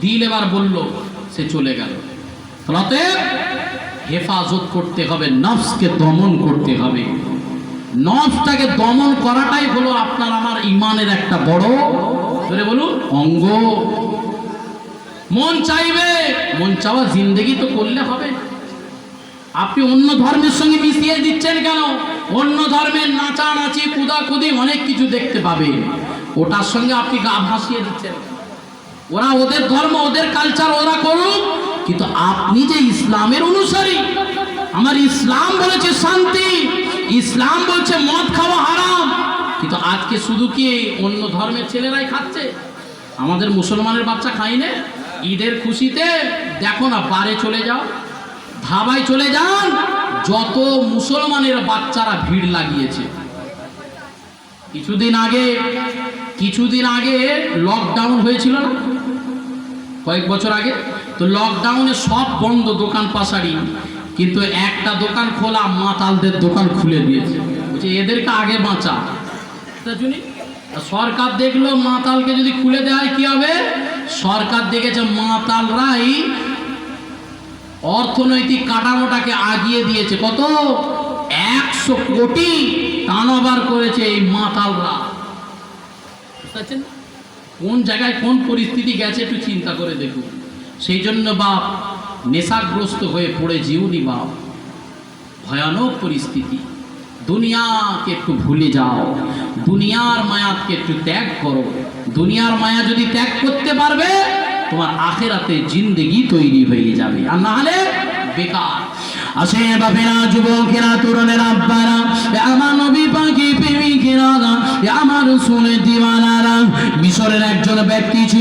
দিল এবার বলল, সে চলে গেল। অতএব হেফাজত করতে হবে, নফসকে দমন করতে হবে। নফসটাকে দমন করাটাই হলো আপনার আমার ইমানের একটা বড় ধরে বলুন, অঙ্গ। মন চাইবে, মন চাওয়া জিন্দগি তো করলে হবে। আপনি অন্য ধর্মের সঙ্গে মিশিয়ে দিচ্ছেন কেন? অন্য ধর্মের নাচানাচি, কুদাকুদি অনেক কিছু দেখতে পাবে। ওটার সঙ্গে আপনি গা ভাসিয়ে দিচ্ছেন? ওরা ওদের ধর্ম, ওদের কালচার ওরা করুক, কিন্তু আপনি যে ইসলামের অনুসারী, আমার ইসলাম বলেছে শান্তি, ইসলাম বলছে মদ খাওয়া হারাম, কিন্তু আজকে শুধু কি অন্য ধর্মের ছেলেরাই খাচ্ছে? আমাদের মুসলমানের বাচ্চা খাই না? ঈদের খুশিতে দেখো না, বারে চলে যাও, ধাবায় চলে যান, যত মুসলমানের বাচ্চারা ভিড় লাগিয়েছে। কিছুদিন আগে কিছুদিন আগে লকডাউন হয়েছিল না? কয়েক বছর আগে তো লকডাউনে সব বন্ধ দোকান পাশারি, কিন্তু একটা দোকান খোলা, মাতালদের দোকান খুলে দিয়েছে। বলছে, এদেরকে আগে বাঁচা। শুনি সরকার দেখল মাতালকে যদি খুলে দেয় কি হবে? সরকার দেখেছে মাতালরাই অর্থনৈতিক কাঠামোটাকে আগিয়ে দিয়েছে। কত? একশো কোটি টানবার করেছে এই মাতালরা। বুঝতে? কোন জায়গায় কোন পরিস্থিতি গেছে একটু চিন্তা করে দেখুন। সেই জন্য বাপ নেশাগ্রস্ত হয়ে পড়ে জিউনি বাপ। ভয়ানক পরিস্থিতি। দুনিয়াকে একটু ভুলে যাও। দুনিয়ার মায়াকে একটু ত্যাগ করো। দুনিয়ার মায়া যদি ত্যাগ করতে পারবে, তোমার আখেরাতে জিন্দেগি তৈরি হয়ে যাবে। আর না হলে বেকার। আসে বাপেরা, যুবকেরা, তরুণের, আব্বারা আমার নবী পাখি প্রেমিকেরা আমার শুনে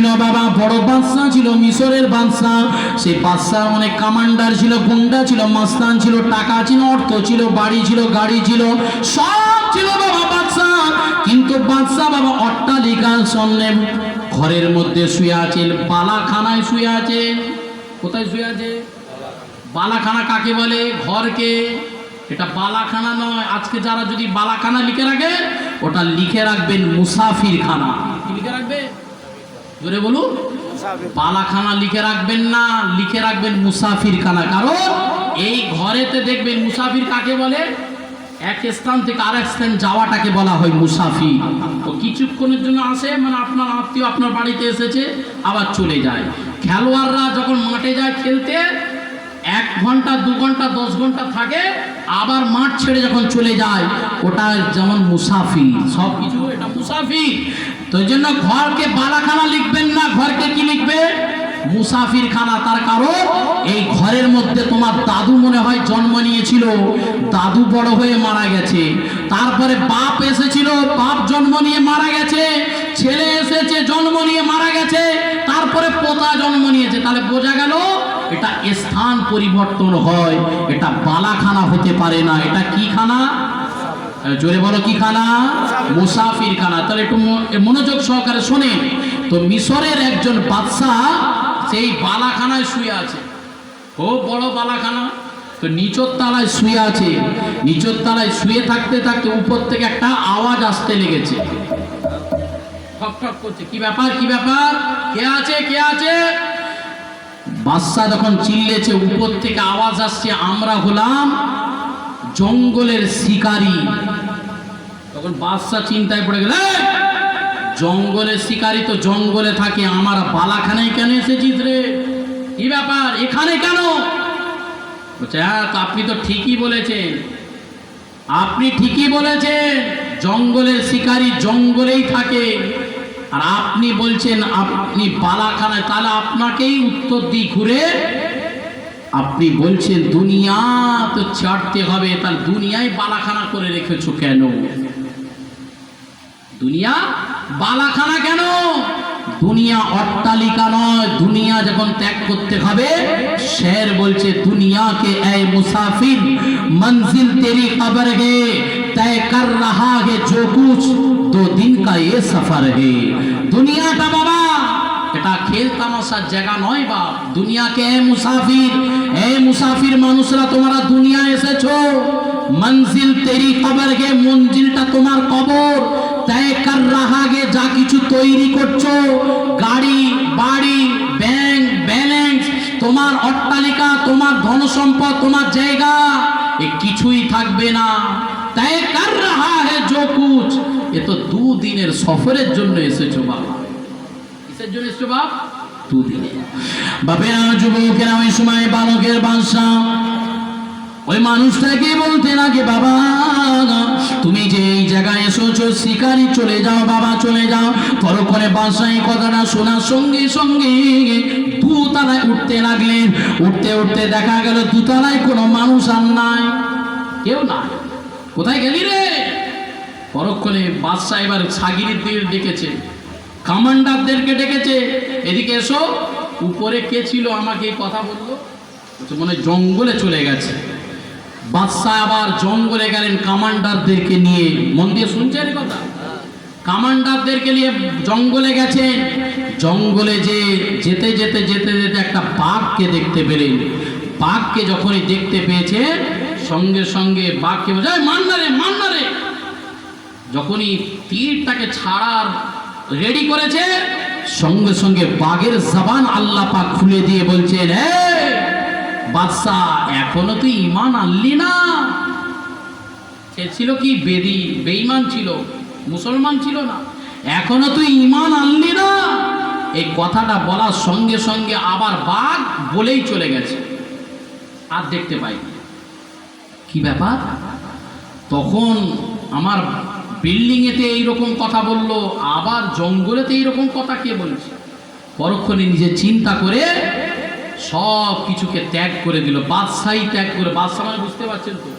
ছিল বাবা, বড় বাদশা ছিল, মিশরের বাদশাহ সেই বাদশাহ অনেক কামান্ডার ছিল, গুন্ডা ছিল, মাস্তান ছিল, টাকা ছিল, অর্থ ছিল, বাড়ি ছিল, গাড়ি ছিল, সব ছিল বাবা বাদশা কিন্তু বাদশাহ বাবা অট্টালিকার সামনে ঘরের মধ্যে শুয়ে আছেন পালাখানায় শুয়ে আছে। কোথায় শুয়ে আছে? বালাখানা কাকে বলে? ঘরকে। এটা বালাখানা নয়, আজকে যারা যদি বালাখানা লিখে রাখে, ওটা লিখে রাখবেন মুসাফির খানা লিখে রাখবে? জোরে বলুন। পালাখানা লিখে রাখবেন না, লিখে রাখবেন মুসাফির খানা কারণ এই ঘরেতে দেখবেন মুসাফির কাকে বলে? এক স্থান থেকে আরেক স্থান যাওয়াটাকে বলা হয় মুসাফি তো কিছুক্ষণের জন্য আসে মানে আপনার আত্মীয় আপনার বাড়িতে এসেছে, আবার চলে যায়। খেলোয়াড়রা যখন মাঠে যায় খেলতে, এক ঘণ্টা, দু ঘণ্টা, দশ ঘণ্টা থাকে, আবার মাঠ ছেড়ে যখন চলে যায়, ওটা যেমন মুসাফি সব কিছু এটা মুসাফির। তো জন্য ঘরকে বালাখানা লিখবেন না, ঘরকে কি লিখবে? মুসাফির খানা তার কারণ, এই ঘরের মধ্যে তোমার দাদু মনে হয় জন্ম নিয়েছিল। দাদু বড় হয়ে মারা গেছে। তারপরে বাপ এসেছিল, বাপ জন্ম নিয়ে মারা গেছে, ছেলে এসেছে, জন্ম নিয়ে মারা গেছে, তারপরে পোতা জন্ম নিয়েছে। তাহলে বোঝা গেল, এটা স্থান পরিবর্তন হয়, এটা বালাখানা হতে পারে না। এটা কি খানা? জোরে বলো কি খানা? মুসাফির খানা। তাহলে একটু মনোযোগ সহকারে শোনেন। তো মিশরের একজন বাদশাহ সেই বালাখানায় শুয়ে আছে। ও বড় বালাখানা। তো নিচর তলায় শুয়ে আছে। নিচর তলায় শুয়ে থাকতে থাকতে উপর থেকে একটা আওয়াজ আসতে লেগেছে। করছে। কি ব্যাপার? কি ব্যাপার? কে আছে? কে আছে? বাদশা যখন চিল্লেছে, উপর থেকে আওয়াজ আসছে, আমরা হলাম জঙ্গলের শিকারী। তখন বাদশা চিন্তায় পড়ে গেল "এই, জঙ্গলের শিকারী তো জঙ্গলে থাকে আমার বালাখানায় কেন এসেছিস রে? কি ব্যাপার? এখানে কেন? বলছে হ্যাঁ আপনি তো ঠিকই বলেছেন। আপনি ঠিকই বলেছেন জঙ্গলের শিকারী জঙ্গলেই থাকে। আর আপনি বলছেন আপনি বালাখানায় তাহলে আপনাকেই উত্তর দিই ঘুরে। আপনি বলছেন দুনিয়া তো ছাড়তে হবে তাহলে দুনিয়ায় বালাখানা করে রেখেছো কেন? দুনিয়া বালাখানা কেন দুনিয়া অট্টালিকা নয় দুনিয়া যখন ত্যাগ করতে হবে শের বলছে দুনিয়াকে এ মুসাফির मंजिल तेरी कब्र है तय कर रहा है जो कुछ दो दिन का ये सफर है দুনিয়াটা বাবা এটা খেল তামাশার জায়গা নয় বাপ দুনিয়াকে এ মুসাফির এ মুসাফির মানুষরা তোমরা দুনিয়া এসেছো মঞ্জিল তেরি কবর গে মঞ্জিলটা তোমার কবর তয় কর রাহা যা কিছু তৈরি করছ গাড়ি বাড়ি ব্যাংক ব্যালেন্স তোমার অট্টালিকা তোমার ধন সম্পদ তোমার জায়গা এ কিছুই থাকবে না তাই কার রাহা হে জো কুছ এ তো দুদিনের সফরের জন্য এসেছ বাবা কিসের জন্য এসেছ বাপ দুদিনে বাপেরা যুবকেরা ওই সময় বালকের বাসা ওই মানুষটাকে বলতে লাগে বাবা, তুমি যে এই জায়গায় এসেছ, শিকারি, চলে যাও, বাবা, চলে যাও। পরক্ষণে বাসায় কথাটা শোনার সঙ্গে সঙ্গে দুতলায় উঠতে লাগলেন। উঠতে উঠতে দেখা গেল দুতলায় কোনো মানুষ আর নাই। কেউ নাই। কোথায় গেলি রে? পরক্ষণে বাদশাহ এবার সাগিরিদের ডেকেছে। কামান্ডারদেরকে ডেকেছে। এদিকে এসো। উপরে কে ছিল আমাকে কথা বলল? মনে জঙ্গলে চলে গেছে। বাদশাহ আবার জঙ্গলে গেলেন কামান্ডারদেরকে নিয়ে। মন দিয়ে শুনছেন কথা? কামান্ডারদেরকে নিয়ে জঙ্গলে গেছেন। জঙ্গলে যে যেতে যেতে যেতে যেতে একটা বাঘকে দেখতে পেলেন। বাঘকে যখনই দেখতে পেয়েছে সঙ্গে সঙ্গে বাঘকে বোঝায় মান্নারে মার না রে মার না রে! যখনই তীরটাকে ছাড়ার রেডি করেছে, সঙ্গে সঙ্গে বাঘের জবান আল্লাহ পাক খুলে দিয়ে বলছেন হে বাদশাহ এখনও তুই ইমান আনলি না। সে ছিল কি? বেদি, বেঈমান ছিল, মুসলমান ছিল না। এখনও তুই ইমান আনলি না। এই কথাটা বলার সঙ্গে সঙ্গে আবার বাঘ বলেই চলে গেছে। আর দেখতে পাই কি ব্যাপার? তখন আমার বিল্ডিংয়েতে এইরকম কথা বলল, আবার জঙ্গলেতে এইরকম কথা কে বলছে? পরক্ষণে নিজে চিন্তা করে সব কিছুকে ত্যাগ করে দিল, বাদশাহী ত্যাগ করে, বাদশাহ মানে বুঝতে পারছেন তো?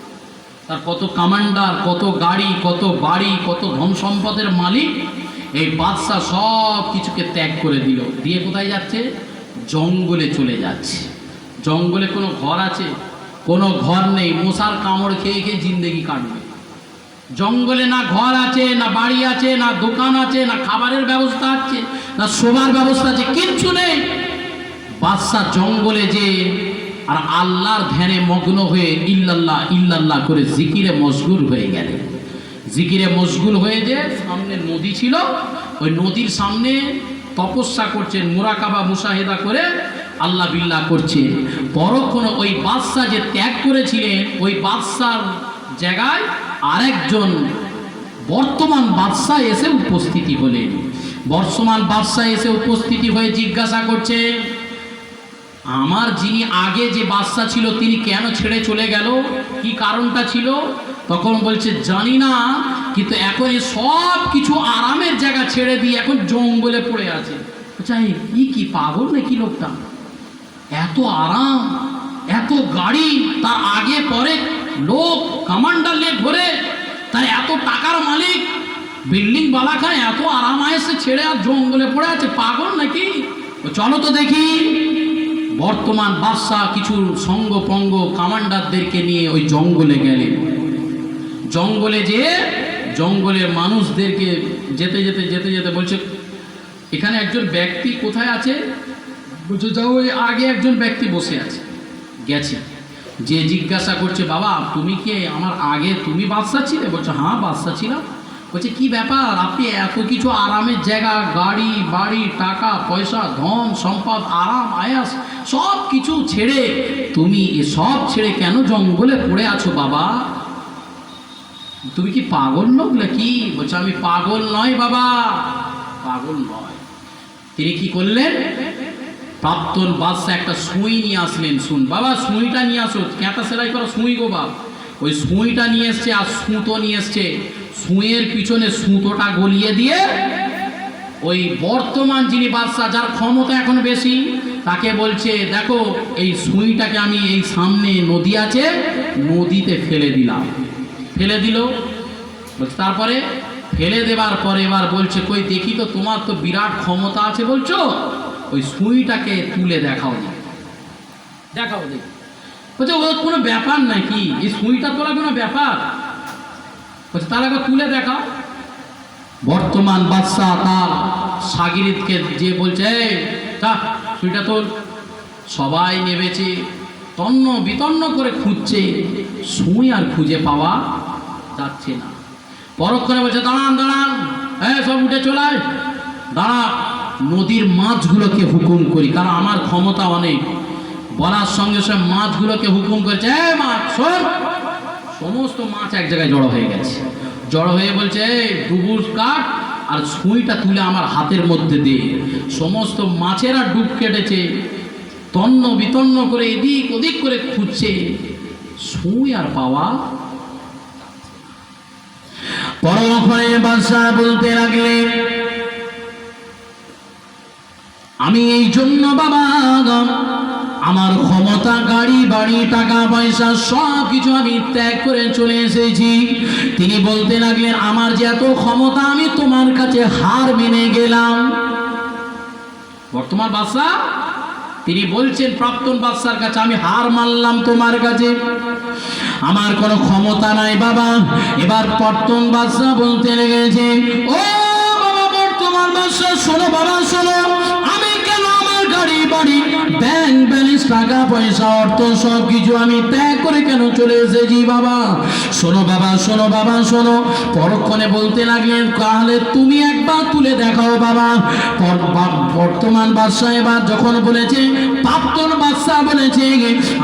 তার কত কামান্ডার কত গাড়ি, কত বাড়ি, কত ধন সম্পদের মালিক, এই বাদশাহ সব কিছুকে ত্যাগ করে দিল। দিয়ে কোথায় যাচ্ছে? জঙ্গলে চলে যাচ্ছে। জঙ্গলে কোনো ঘর আছে? কোনো ঘর নেই। মশার কামড় খেয়ে খেয়ে জিন্দেগি কাটবে। জঙ্গলে না ঘর আছে, না বাড়ি আছে, না দোকান আছে, না খাবারের ব্যবস্থা আছে, না শোবার ব্যবস্থা আছে, কিচ্ছু নেই। বাদশাহ জঙ্গলে যে আর আল্লাহর ধ্যানে মগ্ন হয়ে ইল্লাল্লাহ ইল্লাল্লাহ করে জিকিরে মশগুল হয়ে গেলেন জিকিরে মশগুল হয়ে যে সামনে নদী ছিল, ওই নদীর সামনে তপস্যা করছেন মুরাকাবা মুসাহেদা করে আল্লাহ বিল্লাহ করছে। পরক্ষণ ওই বাদশাহ যে ত্যাগ করেছিলেন, ওই বাদশার জায়গায় আরেকজন বর্তমান বাদশাহ এসে উপস্থিতি হলেন। বর্তমান বাদশাহ এসে উপস্থিতি হয়ে জিজ্ঞাসা করছে আমার যিনি আগে যে বাদশা ছিল, তিনি কেন ছেড়ে চলে গেল? কি কারণটা ছিল? তখন বলছে, জানি না, কিন্তু এখন সব কিছু আরামের জায়গা ছেড়ে দিয়ে এখন জঙ্গলে পড়ে আছে। চাই কি কি পাগল নাকি লোকটা? এত আরাম, এত গাড়ি, তার আগে পরে লোক, কামান্ডার লেক ঘরে, তার এত টাকার মালিক, বিল্ডিং বালাখায় এত আরাম আয়েসে ছেড়ে আর জঙ্গলে পড়ে আছে, পাগল নাকি? চলো তো দেখি। বর্তমান বাদশাহ কিছু সঙ্গ পঙ্গ কামান্ডারদেরকে নিয়ে ওই জঙ্গলে গেলেন। জঙ্গলে যে, জঙ্গলের মানুষদেরকে যেতে যেতে যেতে যেতে বলছে, এখানে একজন ব্যক্তি কোথায় আছে? বলছে, যাও, ওই আগে একজন ব্যক্তি বসে আছে। গেছে। যে জিজ্ঞাসা করছে, বাবা, তুমি কি? আমার আগে তুমি বাদশা ছিলে? বলছে হ্যাঁ বাদশা ছিলাম। বলছে, কি ব্যাপার? আপনি এত কিছু আরামের জায়গা, গাড়ি, বাড়ি, টাকা, পয়সা, ধন, সম্পদ, আরাম, আয়াস, সব কিছু ছেড়ে তুমি সব ছেড়ে কেন জঙ্গলে পড়ে আছো বাবা? তুমি কি পাগল লোক নাকি? বলছে, আমি পাগল নয় বাবা, পাগল নয় তিনি কি করলেন? প্রাক্তন বাদশা একটা সুই নিয়ে আসলেন, শুন বাবা, সুইটা নিয়ে আসো ক্যাঁটা সেলাই করো, সুই গো বাপ। ওই সুঁইটা নিয়ে এসছে আর সুতো নিয়ে এসছে। সুঁয়ের পিছনে সুতোটা গলিয়ে দিয়ে ওই বর্তমান যিনি বাদশাহ, যার ক্ষমতা এখন বেশি, তাকে বলছে, দেখো, এই সুঁইটাকে আমি এই সামনে নদী আছে, নদীতে ফেলে দিলাম। ফেলে দিল। তারপরে? ফেলে দেবার পরে এবার বলছে, কই, দেখি তো, তোমার তো বিরাট ক্ষমতা আছে বলছো? ওই সুঁইটাকে তুলে দেখাও দেখাও দেখি। বলছে ও কোনো ব্যাপার নাকি এই সুইটা তোলা কোনো ব্যাপার? বলছে তাহলে একবার তুলে দেখা বর্তমান বাদশাহ তার সাগিরিদকে যে বলছে "এই, তা সুইটা তোল। সবাই নেবেছে তন্ন বিতন্ন করে খুঁজছে সুই আর খুঁজে পাওয়া যাচ্ছে না। পরক্ষণে বলছে দাঁড়ান দাঁড়ান হ্যাঁ সব উঠে চলায় দাঁড়া নদীর মাছগুলোকে হুকুম করি কারণ আমার ক্ষমতা অনেক। বলার সঙ্গে সঙ্গে মাছগুলোকে হুকুম করেছে, "এই মাছ সমস্ত মাছ এক জায়গায় জড়ো হয়ে গেছে। জড়ো হয়ে বলছে, "এই ডুবুর কাঠ আর সুইটা তুলে আমার হাতের মধ্যে দে। সমস্ত মাছেরা ডুব কেটেছে, তন্ন বিতন্ন করে এদিক ওদিক করে খুঁজছে। সুই আর পাওয়া পরক্ষণে বাদশাহ বলতে লাগলেন, আমি এই জন্য বাবা আমার ক্ষমতা, গাড়ি, বাড়ি, টাকা, পয়সা সব কিছু আমি ত্যাগ করে চলে এসেছি। তিনি বলতে লাগলেন, আমার যে এত ক্ষমতা, আমি তোমার কাছে হার মেনে গেলাম। বর্তমান বাদশাহ, তিনি বলছেন, প্রাক্তন বাদশার কাছে আমি হার মানলাম তোমার কাছে। আমার কোনো ক্ষমতা নাই, বাবা। এবার প্রাক্তন বাদশাহ বলতে লেগেছে, ও বাবা, বর্তমান বাদশাহ, শোনো বাবা, শোনো। আমি কেন আমার গাড়ি, বাড়ি, ব্যাংক টাকা, পয়সা, অর্থ সব কিছু আমি ত্যাগ করে কেন চলে এসেছি বাবা? শোনো বাবা শোনো বাবা, শোনো। পরক্ষণে বলতে লাগলেন, তাহলে তুমি একবার তুলে দেখাও বাবা। বর্তমান বাদশাহ এবার যখন বলেছে, প্রাক্তন বাদশাহ বলেছে,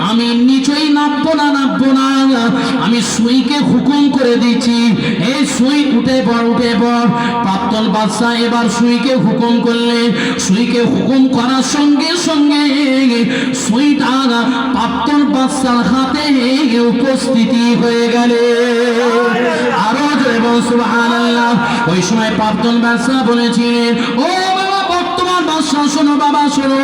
আমি নিচই নামবো না নামবো না, আমি সুইকে হুকুম করে দিচ্ছি। এই সুই উঠে পড় উঠে পড়। প্রাক্তন বাদশাহ এবার সুইকে হুকুম করলেন সুইকে হুকুম করার সঙ্গে সঙ্গে সুইটা প্রাক্তন বাদশার হাতে উপস্থিতি হয়ে গেলে। আরও বল, সুবহানাল্লাহ। ওই সময় প্রাক্তন বাদশাহ বলেছিলেন, ও বাদশাহ, শোনো বাবা, শোনো।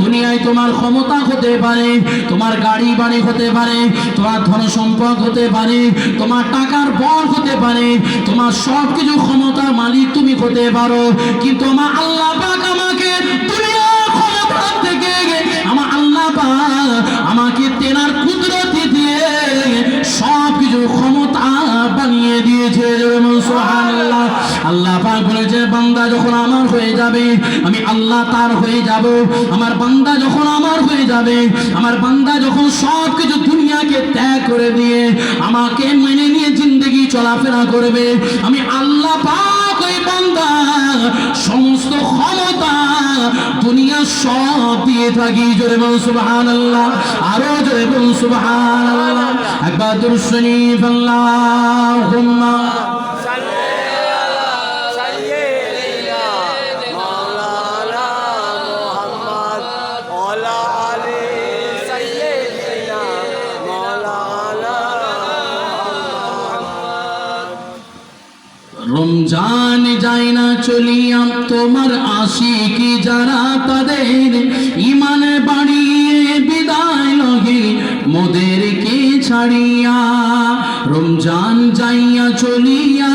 দুনিয়ায় তোমার ক্ষমতা হতে পারে, তোমার গাড়ি বাড়ি হতে পারে, তোমার ধন সম্পদ হতে পারে, তোমার টাকার বর হতে পারে, তোমার সব কিছু ক্ষমতার মালিক তুমি হতে পারো। কিন্তু আমার আল্লাহ পাক আমাকে দুনিয়ার ক্ষমতা থেকে, আমার আল্লাহ পাক আমাকে তেনার বানিয়ে দিয়েছে আল্লাহ পাক বলেছে, বান্দা যখন আমার হয়ে যাবে, আমি আল্লাহ তার হয়ে যাব। আমার বান্দা যখন আমার হয়ে যাবে, আমার বান্দা যখন সব কিছু দুনিয়াকে ত্যাগ করে দিয়ে আমাকে মেনে নিয়ে জিন্দগি চলাফেরা করবে, আমি আল্লাহ পাক ওই বান্দা, সমস্ত ক্ষমতা দুনিয়া সব দিয়ে থাকি। জোরে বল সুবহান আল্লাহ আরও জোরে বল সুবহান আল্লাহ একবার দুরুদ শরীফ, আল্লাহুম্মা। রমজান যায় না চলিয়াম, তোমার আসি কি যারা তাদের ইমান বাড়িয়ে বিদায় লগে মোদেরকে ছাড়িয়া রমজান যাইয়া চলিয়া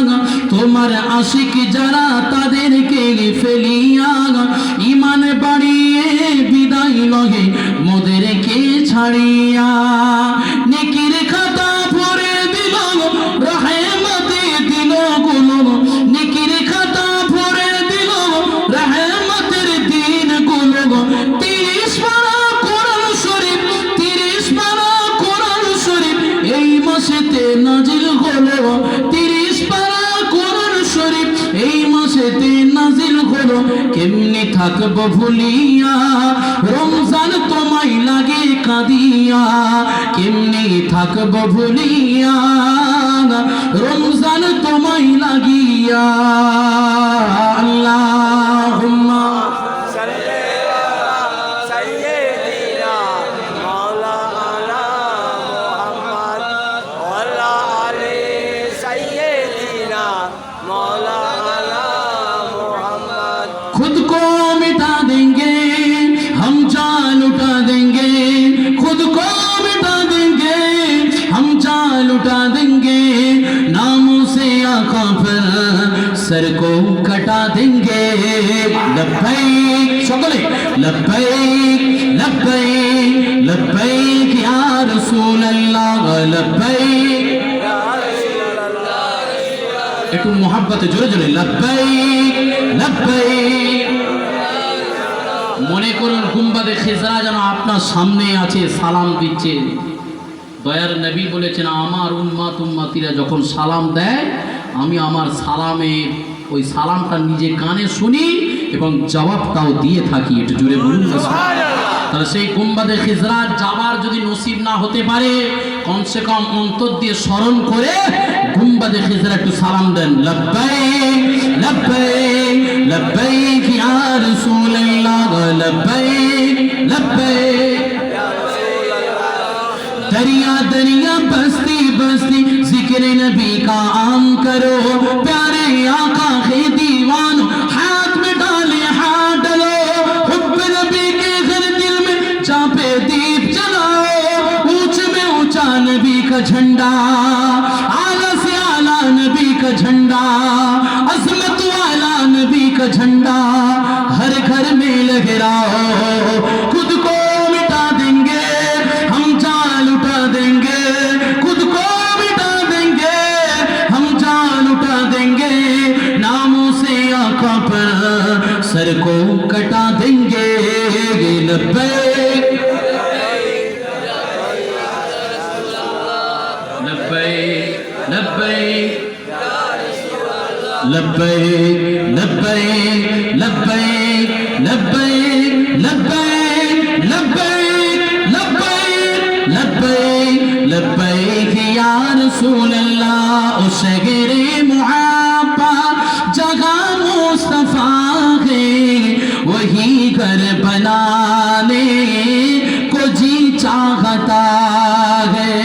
তোমার আশিক যারা তাদেরকে ফেলিয়া ইমান বাড়িয়ে বিদায় লগে মোদেরকে ছাড়িয়া থাকব ভুলিয়া। রমজান তোমায় লাগে কাঁদিয়া। কেমনি থাকব ভুলিয়া? রমজান তোমায় লাগিয়া। আল্লাহুম্মা رسول الله لبيك একটু মহাব্বাতে জোরে জোরে লাভবাইক লাভবাইক মনে করুন, গুম্বাদে খেজরা যেন আপনার সামনে আছে, সালাম দিচ্ছে। দয়ার নবী বলেছেন, আমার উম্মা তুম্মাতিরা যখন সালাম দেয়, আমি আমার সালামের ওই সালামটা নিজে কানে শুনি এবং জবাবটাও দিয়ে থাকি। একটু জোরে বলুন তাহলে সেই গুম্বাদে খিজরাত যাওয়ার যদি নসিব না হতে পারে, কমসে কম অন্তর দিয়ে স্মরণ করে গুম্বাদে খিজরা একটু সালাম দেন। লব্বাই লব্বাই লব্বাই ইয়া রাসূলুল্লাহ লব্বাই লব্বাই দরিয়া দরিয়া বস্তি বস্তি, জিকির নবী কা আম করো। प्यारे आका হে दीवानो نبی کا جھنڈا اعلیٰ سے نبی کا جھنڈا، عظمت نبی کا جھنڈا، ہر گھر میں خود کو مٹا دیں گے، ہم جان اٹھا دیں گے، خود کو مٹا دیں گے، ہم جان اٹھا دیں گے، ناموں سے آنکھوں پر سر کو کٹا دیں گے لبے لبیک لبیک لبیک لبیک لبیک لبیک لبیک لبیک لبیک، یا رسول اللہ اس گرے محابا جگہ مصطفیٰ ہے، وہی گھر بنانے کو جی چاہتا ہے۔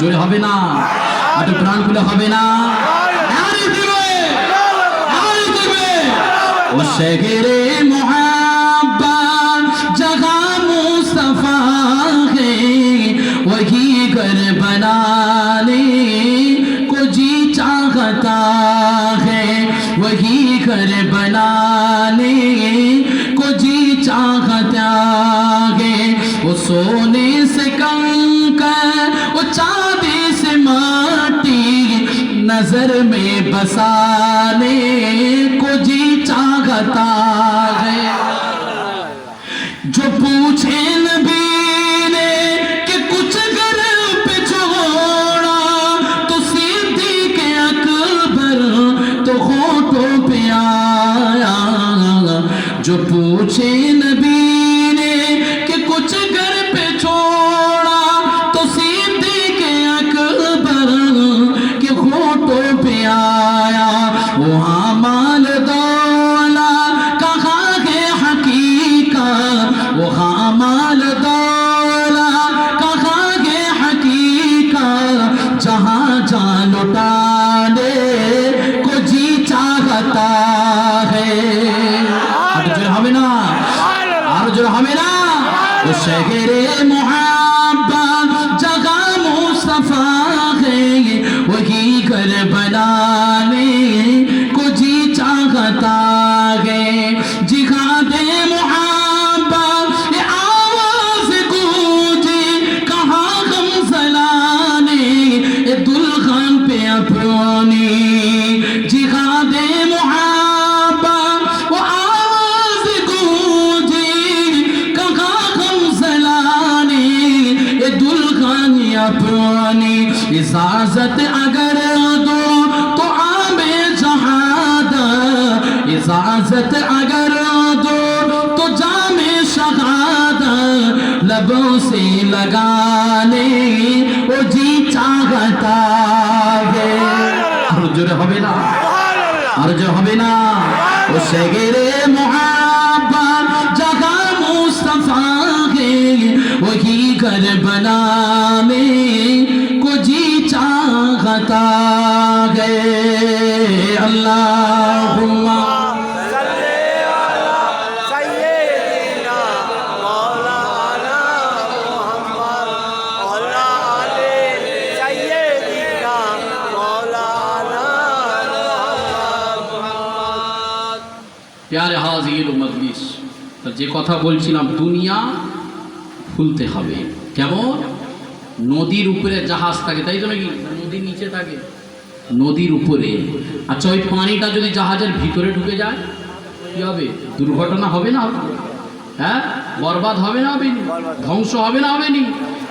جو ہمیں نا اٹھ پران کو لہوے نا۔ شہر محبت جگہ مصطفیٰ ہے، وہی گھر بنانے کو جی چاہتا ہے۔ وہی گھر بنانے کو جی چاہتا ہے۔ وہ سونے سے کنکر، وہ چاندی سے ماٹی، نظر میں بسانے মাতা seguiré लबों से लगाने ओ जी চাহতা হে আর জোরে হবে না আর জোরে হবে না ও শেগেরে মোহাব্বা জাগা মুস্তফা হে ওহি করবনা মে যে কথা বলছিলাম, দুনিয়া খুলতে হবে। কেমন? নদীর উপরে জাহাজ থাকে, তাই তো নাকি? নদীর নিচে থাকে। নদীর উপরে। আচ্ছা ওই পানিটা যদি জাহাজের ভিতরে ঢুকে যায়, কি হবে? দুর্ঘটনা হবে না হ্যাঁ? বরবাদ হবে না হবে ধ্বংস হবে না হবে নি?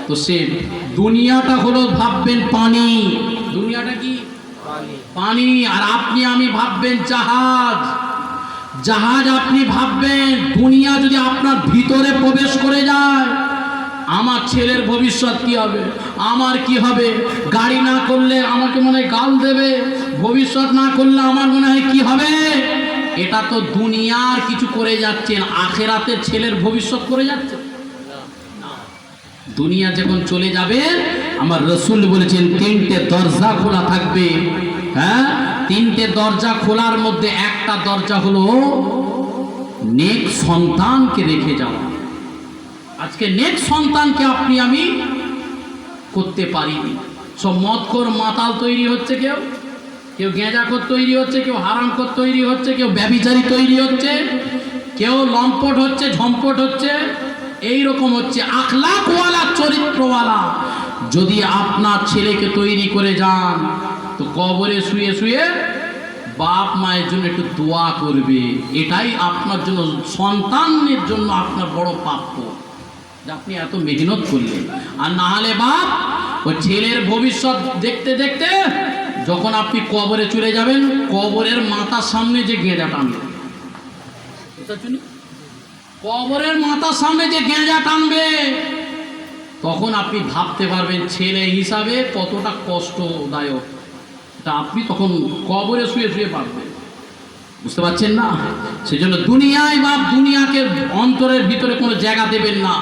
তো সে দুনিয়াটা হলো ভাববেন পানি। দুনিয়াটা কি? পানি। আর আপনি, আমি ভাববেন জাহাজ। জাহাজ আপনি ভাববেন, দুনিয়া যদি আপনার ভিতরে প্রবেশ করে যায়, আমার ছেলের ভবিষ্যৎ কি হবে? আমার কি হবে? গাড়ি না করলে আমাকে মনে হয় গাল দেবে, ভবিষ্যৎ না করলে আমার মনে হয় কি হবে? এটা তো দুনিয়ার কিছু করে যাচ্ছেন আখেরাতের ছেলের ভবিষ্যৎ করে যাচ্ছে। দুনিয়া যখন চলে যাবে, আমার রসুল বলেছেন, তিনটে দরজা খোলা থাকবে হ্যাঁ? তিনটে দরজা খোলার মধ্যে একটা দরজা হলো নেক সন্তানকে রেখে যাওয়া। আজকে নেক সন্তানকে আপনি আমি করতে পারিনি। সব মদখোর মাতাল তৈরি হচ্ছে কেউ কেউ গেঁজাখোর তৈরি হচ্ছে, কেউ হারামখোর তৈরি হচ্ছে, কেউ ব্যবিচারী তৈরি হচ্ছে, কেউ লম্পট হচ্ছে, ঝম্পট হচ্ছে এই রকম হচ্ছে আখলাকওয়ালা, চরিত্রওয়ালা। যদি আপনার ছেলেকে তৈরি করে যান তো কবরে শুয়ে শুয়ে বাপ মায়ের জন্য একটু দোয়া করবে। এটাই আপনার জন্য, সন্তানের জন্য আপনার বড় প্রাপ্য। আপনি এত মেহনত করলেন। আর না হলে বাপ, ওই ছেলের ভবিষ্যৎ দেখতে দেখতে যখন আপনি কবরে চলে যাবেন, কবরের মাথার সামনে যে গেঁজা টানবে। কবরের মাথার সামনে যে গেঁজা টানবে, তখন আপনি ভাবতে পারবেন ছেলে হিসাবে কতটা কষ্টদায়ক। তা আপনি তখন কবরে শুয়ে শুয়ে পারবেন। বুঝতে পারছেন না? সেজন্য দুনিয়ায় বাপ দুনিয়াকে অন্তরের ভিতরে কোনো জায়গা দেবেন না।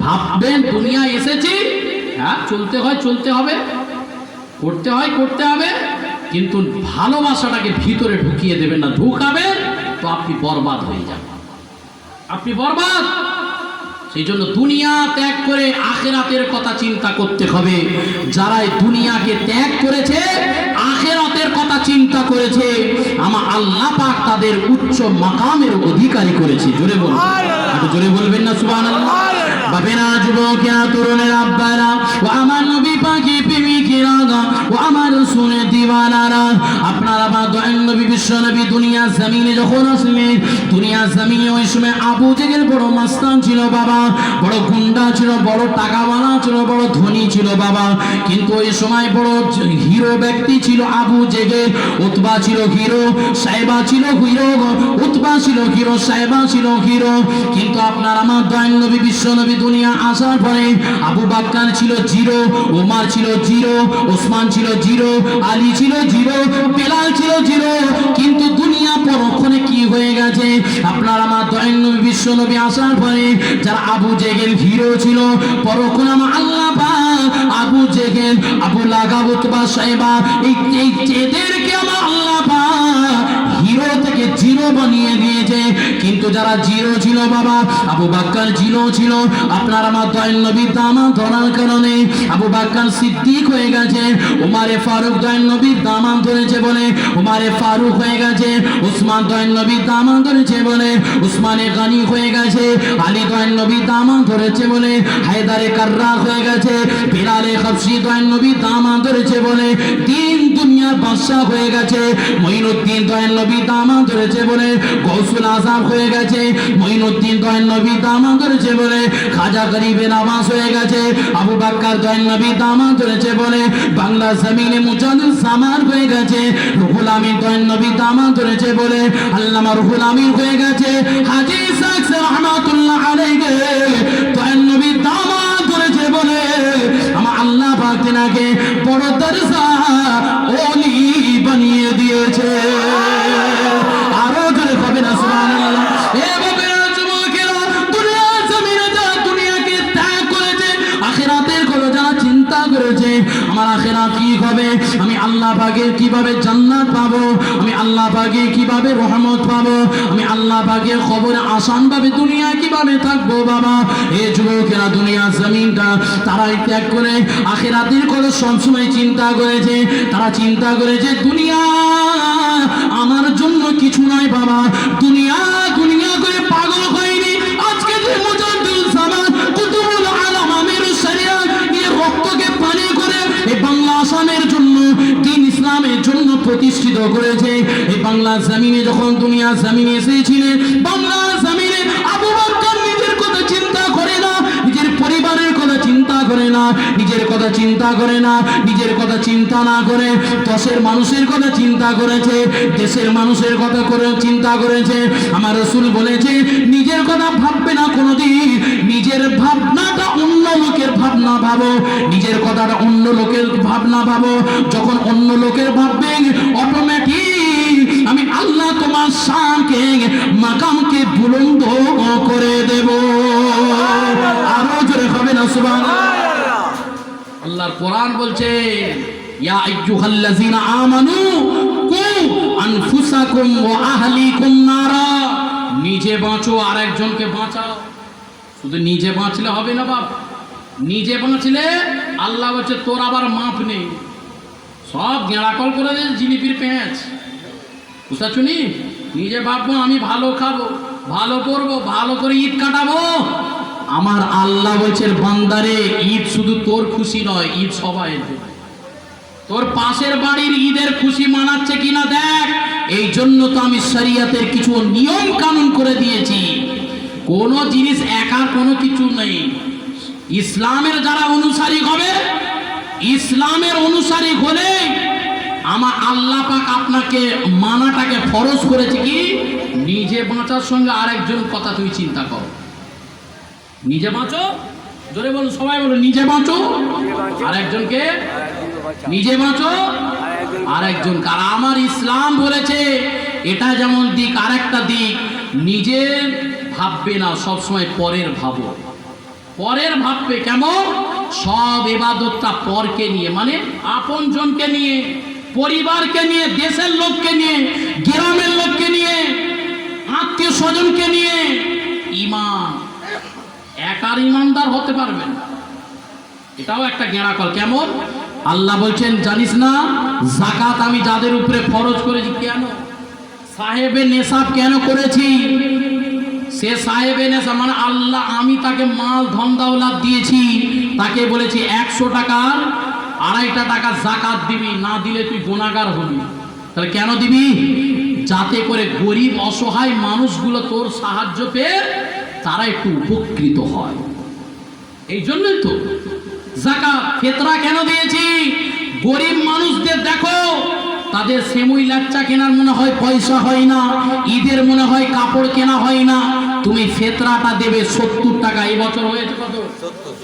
ভাববেন দুনিয়ায় এসেছি হ্যাঁ চলতে হয়, চলতে হবে। করতে হয়, করতে হবে, কিন্তু ভালোবাসাটাকে ভিতরে ঢুকিয়ে দেবেন না। ঢুকাবেন, তো আপনি বরবাদ হয়ে যাবেন। আপনি বরবাদ! সেই জন্য দুনিয়া ত্যাগ করে আখেরাতের কথা চিন্তা করতে হবে। যারা এই দুনিয়াকে ত্যাগ করেছে, আখেরাতের কথা চিন্তা করেছে, আমার আল্লাহ পাক তাদের উচ্চ মাকামের অধিকারী করেছে। জোরে বলুন। জোরে বলবেন না, সুবহানাল্লাহ? বাপেরা যুবকেরা তরুণের আব্বারা, ও আমার নবী পাখি প্রেমিকেরা ও আমার শুনে দিওয়ানারা, আপনারা বা দয়াল নবী, বিশ্ব নবী দুনিয়া জমিনে যখন আসলেন দুনিয়া জমিনে ওই সময় আবু জেগের বড় মাস্তান ছিল, বাবা। বড় গুন্ডা ছিল, বড় টাকাওয়ালা ছিল, বড় ধনী ছিল বাবা। কিন্তু ওই সময় বড় হিরো ব্যক্তি ছিল আবু জেগে উতবা ছিল হিরো সাহেবা ছিল হিরো, উতবা ছিল হিরো সাহেবা ছিল হিরো। কিন্তু আপনার আমার দয়াল নবী, বিশ্ব নবী দুনিয়া আসার পরে আবু বাক্কার ছিল জিরো ওমার ছিল জিরো ওসমান ছিল জিরো, আলী ছিল জিরো, বেলাল ছিল জিরো। কিন্তু দুনিয়া পরক্ষণে কি হয়ে গেছে? আপনার আমার দয়াল নবী, বিশ্ব নবী আসার পরে যারা আবু জেগেল হিরো ছিল। পরকুলাম আল্লাহ আবু জেগেল, আবু লাগাবত বা সাহেবা এদেরকে আমার আল্লাহ জিরো বানিয়ে দিয়েছে। কিন্তু যারা জিরো ছিল বাবা, আবু বাক্কার জিরো ছিল। আপনার আমার দয়াল নবীর দামা ধরার কারণে আবু বাক্কার সিদ্দিক হয়ে গেছে। উমারে ফারুক দয়াল নবীর দামান ধরেছে বলে। উমারে ফারুক হয়ে গেছে, উসমান দয়াল নবীর দামান ধরেছে বলে। উসমানে গানি হয়ে গেছে, আলী দয়াল নবীর দামান ধরেছে বলে। হায়দারে কার্রা হয়ে গেছে, বিলালে খাবসি দয়াল নবীর দামান ধরেছে বলে। তিন দুনিয়ার বাদশাহ হয়ে গেছে, মঈনুদ্দিন দয়াল নবী দামান ধরেছে বলে গৌসুল আজম হয়ে গেছে, মঈনুদ্দিন দয়াল নবী দামান ধরেছে বলে খাজা গরিবের আবাস হয়ে গেছে, আবু বাক্কার দয়াল নবী দামান ধরেছে বলে বাংলা জমিনে মুজাদুল সামান হয়ে গেছে, রুহুল আমিন দয়াল নবী দামান ধরেছে বলে আল্লামা রুহুল আমিন হয়ে গেছে, হাজি সাকস রহমাতুল্লাহ আলাইহি দয়াল নবী দামান ধরেছে বলে আমার আল্লাহ পাক তিনাকে বড় দরজা, ওলি বানিয়ে দিয়েছে। আখিরাত কি হবে? আমি আল্লাহ পাকের কীভাবে জান্নাত পাবো? আমি আল্লাহ পাকে কীভাবে রহমত পাবো? আমি আল্লাহ পাকের খবরে আসান ভাবে দুনিয়া কীভাবে থাকব বাবা? এ যুবকেরা দুনিয়া জমিনটা তারাই ত্যাগ করে, আখিরাতের কথা সবসময় চিন্তা করেছে। তারা চিন্তা করেছে, দুনিয়া আমার জন্য কিছু নয় বাবা। দুনিয়া দুনিয়া আসামের জন্য, দিন ইসলামের জন্য প্রতিষ্ঠিত করেছে। এই বাংলা জামিনে যখন দুনিয়া জামিনে এসেছিলেন বাংলা না, নিজের কথা চিন্তা করে না, নিজের কথা চিন্তা না করে দশের মানুষের কথা চিন্তা করেছে, দেশের মানুষের কথা করে চিন্তা করেছে। আমার রসুল বলেছে, নিজের কথা ভাববে না কোনোদিন, নিজের ভাবনাটা অন্য লোকের ভাবনা ভাবো, নিজের কথাটা অন্য লোকের ভাবনা ভাবো। যখন অন্য লোকের ভাববে অটোমেটিক আমি আল্লাহ তোমার শানকে, মাকামকে বুলন্দ করে দেব। আরও জোরে হবে না, সুবহানাল্লাহ। আল্লাহর কোরআন বলছে, ইয়া আইয়ুহাল্লাযীনা আমানু, কু আনফুসাকুম ওয়া আহলিকুম নারা। নিজে বাঁচো আর একজনকে বাঁচাও। শুধু নিজে বাঁচলে হবে না বাপ? নিজে বাঁচলে আল্লাহ বলছে, তোর আবার মাপ নেই। সব গেঁড়াকল করে দিয়েছে জিলিপির পেঁয়াজ। বুঝতে পারছ নি? নিজে ভাববো, আমি ভালো খাব, ভালো করব, ভালো করে ঈদ কাটাবো। আমার আল্লাহ বলছেন, বান্দারে, ঈদ শুধু তোর খুশি নয়, ঈদ সবাই তোর পাশের বাড়ির ঈদের খুশি মানাচ্ছে কিনা দেখ। এই জন্য তো আমি শরিয়াতের কিছু নিয়ম কানুন করে দিয়েছি। কোনো জিনিস একা কোনো কিছু নেই। ইসলামের যারা অনুসারী হবে, ইসলামের অনুসারী হলে আমার আল্লাহ পাক আপনাকে মানাটাকে ফরজ করেছে কি? নিজে বাঁচার সঙ্গে আরেকজন কথা তুই চিন্তা কর। নিজে বাঁচো। জোরে বলুন, সবাই বলুন, নিজে বাঁচো। আর একজনকে নিজে বাঁচো। আর একজন, কার? আমার ইসলাম বলেছে, এটা যেমন দিক, আরেকটা দিক। নিজের ভাববে না, সবসময় পরের ভাবো। পরের ভাববে কেমন? সব এবাদতটা পরকে নিয়ে মানে আপন জনকে নিয়ে, পরিবারকে নিয়ে, দেশের লোককে নিয়ে, গ্রামের লোককে নিয়ে, আত্মীয় স্বজনকে নিয়ে, ইমান। একার ইমানদার হতে পারবেন। এটাও একটা গেঁড়াকল কেমন? আল্লাহ বলছেন, জানিস না জাকাত আমি যাদের উপরে ফরজ করেছি, কেন? সাহেবে নেশাব কেন করেছি? সে সাহেবে নেশা মানে আল্লাহ, আমি তাকে মাল ধন দাওলাত দিয়েছি, তাকে বলেছি, একশো টাকার আড়াইটা টাকা জাকাত দিবি, না দিলে তুই গুণাগার হবি। তাহলে কেন দিবি? যাতে করে গরিব, অসহায় মানুষগুলো তোর সাহায্য পেয়ে তারা একটু উপকৃত হয়। এই জন্যই তো জাকাত ফেতরা কেন দিয়েছি? গরিব মানুষদের দেখো, তাদের সেমুই লাচ্চা কেনার মনে হয় পয়সা হয় না, ঈদের মনে হয় কাপড় কেনা হয় না। তুমি ফেতরাটা দেবে সত্তর টাকা এবছর হয়েছে কত?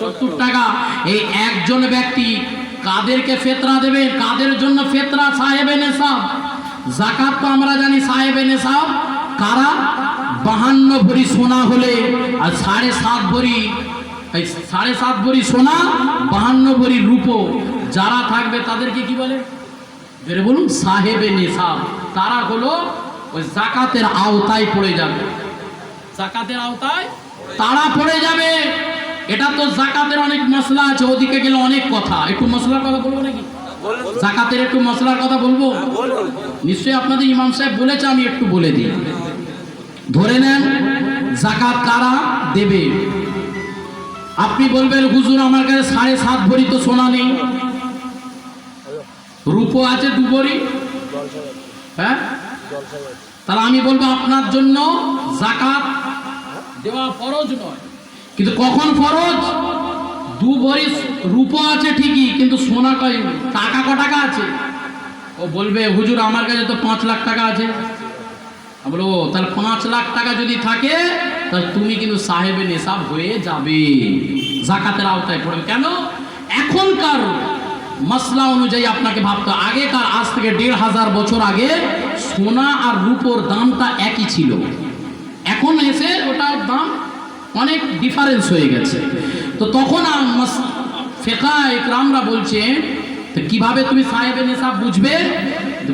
সত্তর টাকা। এই একজন ব্যক্তি কাদেরকে ফেতরা দেবে? কাদের জন্য ফেতরা সাহেবে নেশাব জাকাত তো আমরা জানি সাহেবে নেশাব কারা? বাহান্ন ভরি সোনা হলে আর সাড়ে সাত ভরি, এই সাড়ে সাত ভরি সোনা, বাহান্ন ভরি রূপো, যারা থাকবে তাদেরকে কি বলে? বেরে বলুন, সাহেবে নেশাব তারা হলো ওই জাকাতের আওতায় পড়ে যাবে। জাকাতের আওতায় তারা পড়ে যাবে। এটা তো জাকাতের অনেক মশলা আছে, ওদিকে গেলে অনেক কথা। একটু মশলার কথা বলব নাকি? জাকাতের একটু মশলার কথা বলব? নিশ্চয়ই আপনাদের ইমাম সাহেব বলেছে, আমি একটু বলে দিই। ধরে নেন, জাকাত কারা দেবে? আপনি বলবেন, হুজুর, আমার কাছে সাড়ে সাত ভরি তো সোনা নেই। রূপো আছে দু ভরি। হ্যাঁ? তাহলে আমি বলব, আপনার জন্য জাকাত দেওয়া ফরজ নয়। কিন্তু কখন ফরজ? দু ভরি রূপো আছে ঠিকই, কিন্তু সোনা কয় টাকা ক টাকা আছে? ও বলবে, হুজুর, আমার কাছে তো পাঁচ লাখ টাকা আছে। "ও, তাহলে পাঁচ লাখ টাকা যদি থাকে তাহলে তুমি কিন্তু সাহেবে নেশাব হয়ে যাবে। জাকাতের আওতায় পড়বে কেন? এখনকার মশলা অনুযায়ী আপনাকে ভাবতে আগেকার আজ থেকে দেড় হাজার বছর আগে সোনা আর রূপোর দামটা একই ছিল। এখন এসে ওটার দাম অনেক ডিফারেন্স হয়ে গেছে। তো তখন ফেকা একরামরা বলছে তো কীভাবে তুমি সাহেবে নেশাব বুঝবে?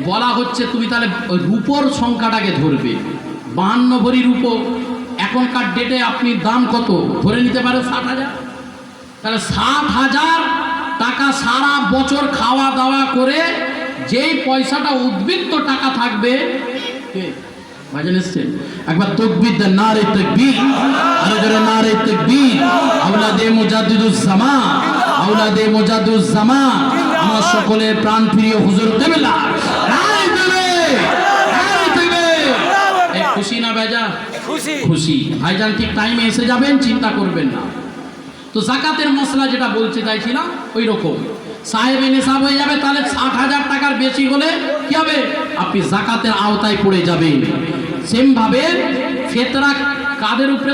বলা হচ্ছে তুমি তাহলে রূপোর সংখ্যাটাকে ধরবে। বাহান্ন ভরি রূপো, এখনকার ডেটে আপনি দাম কত? ধরে নিতে পারে ষাট হাজার। তাহলে সাত হাজার টাকা সারা বছর খাওয়া দাওয়া করে যেই পয়সাটা উদ্বৃত্ত টাকা থাকবে এসছেন একবার তকবির দেন, নারে তকবির। জোরে, নারে তকবির। আওলাদে মুজাদ্দিদুজ জামান আওলাদে মুজাদ্দিদুজ জামান আমার সকলের প্রাণ প্রিয় হুজুর দেবেলা নারে দেবে নারে দেবে এই খুশি না বেজা খুশি। খুশি। ভাইজান ঠিক টাইমে এসে যাবেন চিন্তা করবেন না। তো জাকাতের মশলা যেটা বলতে চাইছিলাম ওই রকম সাহেব নিসাব হয়ে যাবে তাহলে ষাট হাজার টাকার বেশি হলে কি হবে? আপনি জাকাতের আওতায় পড়ে যাবেন। সেমভাবে ফেতরা কাদের উপরে